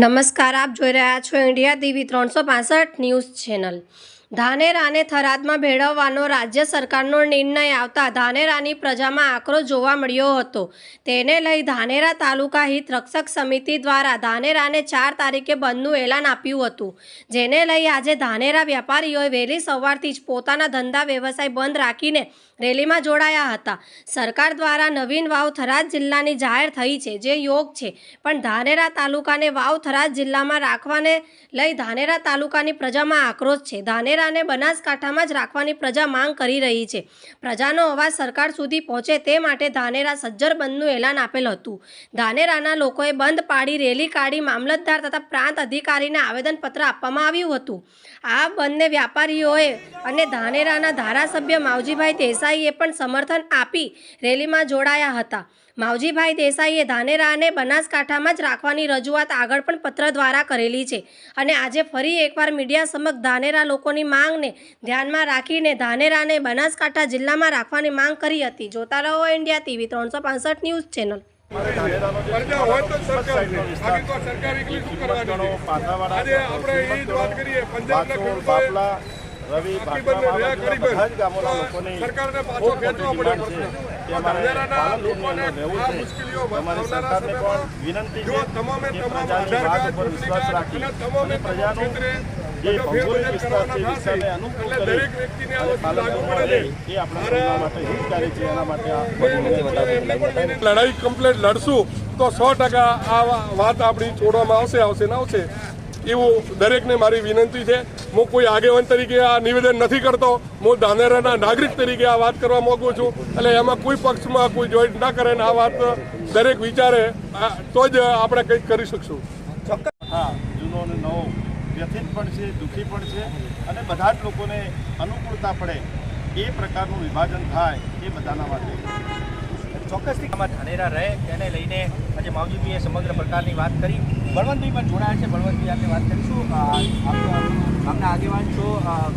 નમસ્કાર આપ જોઈ રહ્યા છો ઇન્ડિયા ટીવી ત્રણસો ન્યૂઝ ચેનલ. ધાનેરાને થરાદમાં ભેળવવાનો રાજ્ય સરકારનો નિર્ણય આવતા ધાનેરાની પ્રજામાં આક્રોશ જોવા મળ્યો હતો. તેને લઈ ધાનેરા તાલુકા હિત રક્ષક સમિતિ દ્વારા ધાનેરાને ચાર તારીખે બંધનું એલાન આપ્યું હતું. જેને લઈ આજે ધાનેરા વેપારીઓએ વહેલી સવારથી જ પોતાના ધંધા વ્યવસાય બંધ રાખીને રેલીમાં જોડાયા હતા. સરકાર દ્વારા નવીન વાવ થરાદ જિલ્લાની જાહેર થઈ છે, જે યોગ છે. પણ ધાનેરા તાલુકાને વાવ થરાદ જિલ્લામાં રાખવાને લઈ ધાનેરા તાલુકાની પ્રજામાં આક્રોશ છે. ધાનેરાને બનાસકાંઠામાં જ રાખવાની પ્રજા માંગ કરી રહી છે. પ્રજાનો અવાજ સરકાર સુધી પહોંચે તે માટે ધાનેરા સજ્જર બંધનું એલાન આપેલ હતું. ધાનેરાના લોકોએ બંધ પાડી રેલી કાઢી મામલતદાર તથા પ્રાંત અધિકારીને આવેદનપત્ર આપવામાં આવ્યું હતું. આ બંને વ્યાપારીઓએ અને ધાનેરાના ધારાસભ્ય માવજીભાઈ દેસાઈએ પણ સમર્થન આપી રેલીમાં જોડાયા હતા. માવજીભાઈ દેસાઈએ ધાનેરાને બનાસકાંઠામાં જ રાખવાની રજૂઆત આગળ પણ પત્ર દ્વારા કરેલી છે. અને આજે ફરી એકવાર મીડિયા સમક્ષ ધાનેરા લોકોની માંગને ધ્યાનમાં રાખીને ધાનેરાને બનાસકાંઠા જિલ્લામાં રાખવાની માંગ કરી હતી. જોતા રહો ઇન્ડિયા ટીવી ત્રણસો પાસઠ ન્યૂઝ ચેનલ. સરકાર કરીએ રવિ સરકારને પાછો ખેંચવો. છે વિનંતી છે તમામે તમામ આધાર કાર્ડ, વિશ્વાસ રાખી તમામે પ્રજાનું જે ભૌગોલિક વિસ્તાર છે વિસ્તારને અનુકૂળ કરી. એ આપણા માટે હિતકારી છે એના માટે લડાઈ કમ્પ્લેટ લડશું તો સો ટકા આ વાત આપણી છોડવામાં આવશે આવશે ને આવશે. એવું દરેકને મારી વિનંતી છે. હું કોઈ આગેવાન તરીકે આ નિવેદન નથી કરતો. હું ધાનેરાના નાગરિક તરીકે આ વાત કરવા માંગુ છું. એટલે એમાં કોઈ પક્ષમાં કોઈ જોઈન્ટ ના કરે ને આ વાત દરેક વિચારે. તો જ આપણે કંઈક કરી શકશું. હા, જૂનો નવો. વ્યથિત પણ છે, દુઃખી પણ છે અને બધા જ લોકોને અનુકૂળતા પડે. એ પ્રકારનું વિભાજન થાય એ બધાના માટે. ચોક્કસથી આમાં ધાનેરા રહે તેને લઈને આજે માવજીભાઈએ સમગ્ર પ્રકારની વાત કરી. બળવંતભાઈ પણ જોડાયા છે. બળવંતભાઈ આપણે વાત કરીશું. ગામના આગેવાન છો.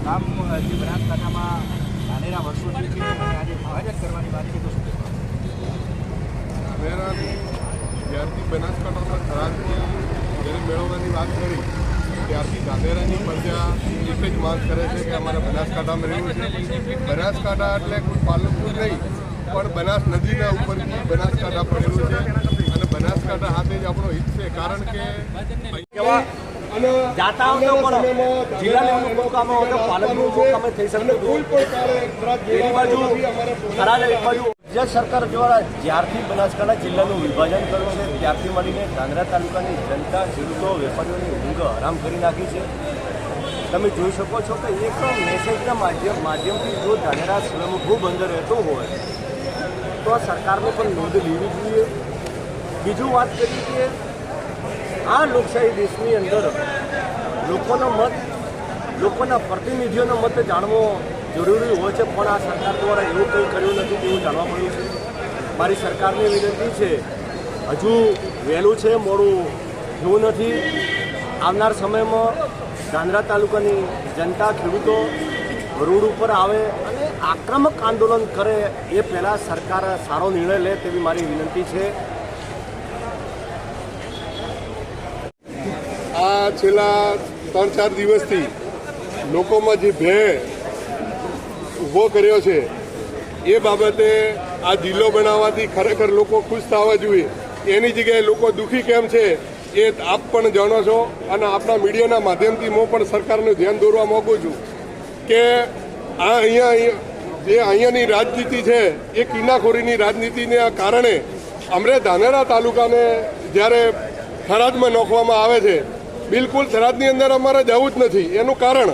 ગામ જે બનાસકાંઠામાં ધાનેરા વર્ષોથી આજે ભાજપ કરવાની વાત છે. તો શું? ધાનેરાની જ્યારથી બનાસકાંઠામાં થરાદની જ્યારે મેળવવાની વાત કરી, ત્યારથી ધાનેરાની પ્રજા એક જ માંગ કરે છે કે અમારે બનાસકાંઠામાં રહેવું છે. બનાસકાંઠા એટલે કોઈ પાલનપુર નહીં પણ બનાસ નદીના ઉપરથી બનાસકાંઠા પડેલું છે અને બનાસકાંઠા હાથે જ આપણો હિત છે કારણ કે અને જાતા આવતા પણ જિલ્લા લેવલનું મુકામે હોય તો પાલનપુર મુકામે થઈ શકતું. કોઈ પણ કાળે બાજુ અમારે એક બાજુ રાજ્ય સરકાર દ્વારા જ્યારથી બનાસકાંઠા જિલ્લાનું વિભાજન કર્યું છે ત્યારથી મળીને ધાંગરા તાલુકાની જનતા ખેડૂતો વેપારીઓની ઊંઘ હરામ કરી નાખી છે તમે જોઈ શકો છો કે એક મેસેજના માધ્યમ માધ્યમથી જો ધાંગરા સ્વયંભૂ બંદર રહેતો હોય તો આ સરકારને પણ નોંધ લેવી જોઈએ. બીજું વાત કરી કે આ લોકશાહી દેશની અંદર લોકોનો મત, લોકોના પ્રતિનિધિઓનો મત જાણવો જરૂરી હોય છે, પણ આ સરકાર દ્વારા એવું કંઈ કર્યું નથી તેવું જાણવા મળ્યું છે. મારી સરકારને વિનંતી છે, હજુ વહેલું છે, મોડું થયું નથી. આવનાર સમયમાં ધાંધ્રા તાલુકાની જનતા, ખેડૂતો રોડ ઉપર આવે અને આક્રમક આંદોલન કરે એ પહેલાં સરકાર સારો નિર્ણય લે તેવી મારી વિનંતી છે. આ છેલ્લા ત્રણ ચાર દિવસથી લોકોમાં જે ભય ઊભો કર્યો છે, એ બાબતે આ જિલ્લો બનાવવાથી ખરેખર લોકો ખુશ થવા જોઈએ. એની જગ્યાએ લોકો દુઃખી કેમ છે, એ આપ પણ જાણો છો અને આપણા મીડિયાના માધ્યમથી હું પણ સરકારનું ધ્યાન દોરવા માગું છું. કે આ અહીંયા જે અહીંયાની રાજનીતિ છે, એ કિનાખોરીની રાજનીતિને કારણે અમરે ધાનેરા તાલુકાને જ્યારે થરાદમાં નોખવામાં આવે છે, બિલકુલ થરાદની અંદર અમારે જવું જ નથી. એનું કારણ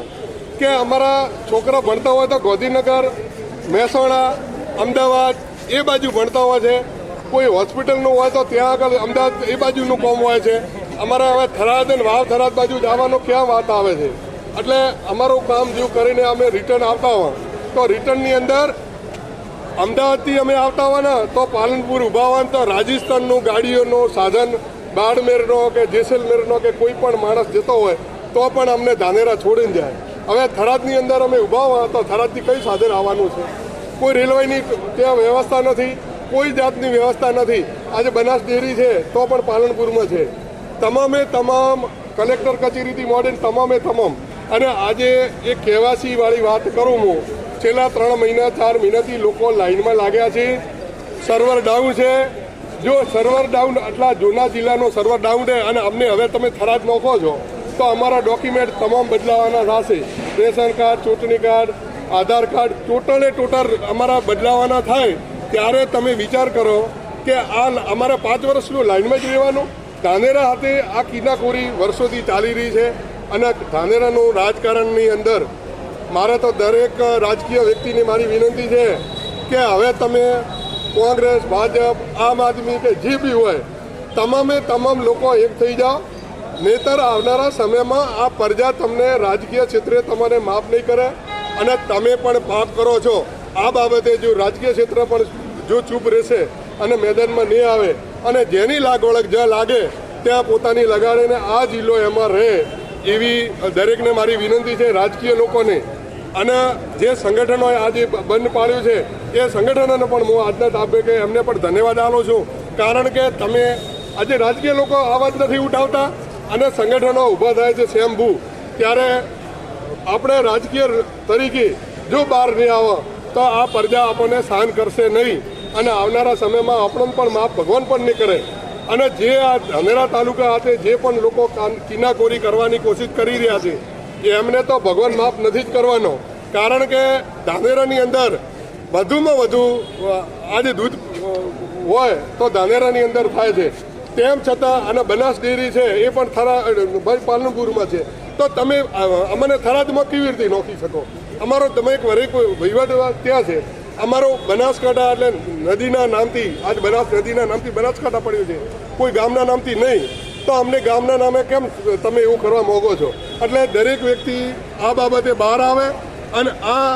કે અમારા છોકરા ભણતા હોય તો ગોધીનગર, મહેસાણા, અમદાવાદ એ બાજુ ભણતા હોય છે. કોઈ હોસ્પિટલનું હોય તો ત્યાં આગળ અમદાવાદ એ બાજુનું કોમ હોય છે. અમારે હવે થરાદ અને વાવ થરાદ બાજુ જવાનો ક્યાં વાત આવે છે? એટલે અમારું કામ જેવું કરીને અમે રિટર્ન આવતા હોય, તો રિટર્નની અંદર અમદાવાદથી અમે આવતા હોય ને, તો પાલનપુર ઊભા હોય તો રાજસ્થાનનું ગાડીઓનું સાધન, બાડમેરનો કે જેસલમેરનો કે કોઈ પણ માણસ જતો હોય, તો પણ અમને ધાનેરા છોડીને જાય. હવે થરાદની અંદર અમે ઊભા હોય, તો થરાદથી કઈ સાધન આવવાનું છે? કોઈ રેલવેની ત્યાં વ્યવસ્થા નથી, કોઈ જાતની વ્યવસ્થા નથી. આજે બનાસ ડેરી છે, તો પણ પાલનપુરમાં છે. તમામે તમામ કલેક્ટર કચેરીથી મોડેલ તમામે તમામ. અને આજે એ કહેવાસીવાળી વાત કરું હું. છેલ્લા ત્રણ મહિના, ચાર મહિનાથી લોકો લાઇનમાં લાગ્યા છે. સર્વર ડાઉન છે. જો સર્વર ડાઉન આટલા જૂના જિલ્લાનો સર્વર ડાઉન છે અને અમને હવે તમે થરાદ નોખો છો, તો અમારા ડોક્યુમેન્ટ તમામ બદલાવાના થશે. રેશન કાર્ડ, ચૂંટણી કાર્ડ, આધાર કાર્ડ ટોટલે ટોટલ અમારા બદલાવાના થાય. ત્યારે તમે વિચાર કરો કે આ અમારા પાંચ વર્ષનું લાઇનમાં જ રહેવાનું. ધાનેરા હાથે આ કિનાખોરી વર્ષોથી ચાલી રહી છે. અને ધાનેરાનું રાજકારણની અંદર મારે તો દરેક રાજકીય વ્યક્તિની મારી વિનંતી છે કે હવે તમે કોંગ્રેસ, ભાજપ, આમ આદમી કે જે બી હોય, તમામે તમામ લોકો એક થઈ જાઓ. નહીતર આવનારા સમયમાં આ પ્રજા તમને રાજકીય ક્ષેત્રે તમારે માફ નહીં કરે અને તમે પણ પાપ કરો છો. આ બાબતે જો રાજકીય ક્ષેત્ર પણ જો ચૂપ રહેશે અને મેદાનમાં નહીં આવે અને જેની લાગ વળગ જ્યાં લાગે, ત્યાં પોતાની લગાડીને આ જિલ્લો એમાં રહે. એવી દરેકને મારી વિનંતી છે, રાજકીય લોકોને. અને જે સંગઠનોએ આજે બંધ પાડ્યું છે, એ સંગઠનોને પણ હું આજના કે એમને પણ ધન્યવાદ આપું છું. કારણ કે તમે આજે રાજકીય લોકો આવાજ નથી ઉઠાવતા અને સંગઠનો ઊભા થાય છે સ્વયંભૂ. ત્યારે આપણે રાજકીય તરીકે જો બહાર નહીં આવે, તો આ પ્રજા આપણને સહન કરશે નહીં. અને આવનારા સમયમાં આપણને પણ માફ ભગવાન પણ નહીં કરે. અને જે આ ધાનેરા તાલુકા હાથે જે પણ લોકો કાન- કિનાકોરી કરવાની કોશિશ કરી રહ્યા છે એમને તો ભગવાન માફ નથી જ કરવાનો. કારણ કે ધાનેરાની અંદર વધુમાં વધુ આજે દૂધ હોય તો ધાનેરાની અંદર થાય છે. તેમ છતાં અને બનાસ ડેરી છે, એ પણ થરા પાલનપુરમાં છે. તો તમે અમને થરાદમાં કેવી રીતે નોખી શકો? અમારો તમે એક વહીવટ ત્યાં છે. અમારો બનાસકાંઠા એટલે નદીના નામથી, આજ બનાસ નદીના નામથી બનાસકાંઠા પડ્યું છે. કોઈ ગામના નામથી નહીં, તો અમને ગામના નામે કેમ તમે એવું કરવા માગો છો? એટલે દરેક વ્યક્તિ આ બાબતે બહાર આવે અને આ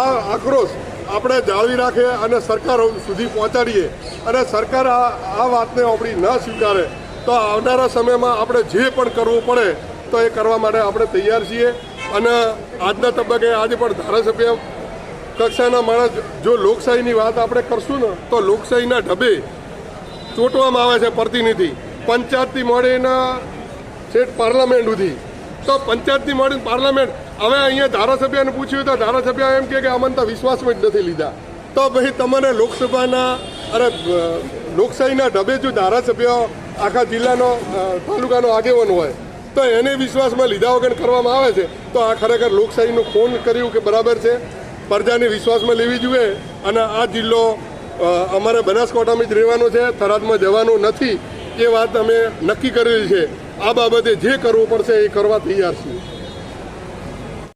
આ આક્રોશ આપણે જાળવી રાખીએ અને સરકાર સુધી પહોંચાડીએ. અને સરકાર આ આ વાતને આપણી ન સ્વીકારે, તો આવનારા સમયમાં આપણે જે પણ કરવું પડે, તો એ કરવા માટે આપણે તૈયાર છીએ. અને આજના તબક્કે આજે પણ ધારાસભ્ય કક્ષાના માણસ જો લોકશાહીની વાત આપણે કરશું ને, તો લોકશાહીના ઢબે ચૂંટવામાં આવે છે પ્રતિનિધિ. પંચાયતથી મળીને છેક પાર્લામેન્ટ સુધી. તો પંચાયતથી મળીને પાર્લામેન્ટ. હવે અહીંયા ધારાસભ્યને પૂછ્યું તો ધારાસભ્ય એમ કે અમને તો વિશ્વાસમાં જ નથી લીધા. તો ભાઈ તમને લોકસભાના, અરે લોકશાહીના ઢબે જો ધારાસભ્ય આખા જિલ્લાનો તાલુકાનો આગેવાન હોય, તો એને વિશ્વાસમાં લીધા વગર કરવામાં આવે છે. તો આ ખરેખર લોકશાહીનું ફોન કર્યું કે બરાબર છે? પ્રજાને વિશ્વાસમાં લેવી જોઈએ અને આ જિલ્લો અમારે બનાસકાંઠામાં જ રહેવાનો છે, થરાદમાં જવાનો નથી, એ વાત અમે નક્કી કરેલી છે. આ બાબતે જે કરવું પડશે એ કરવા તૈયાર છીએ.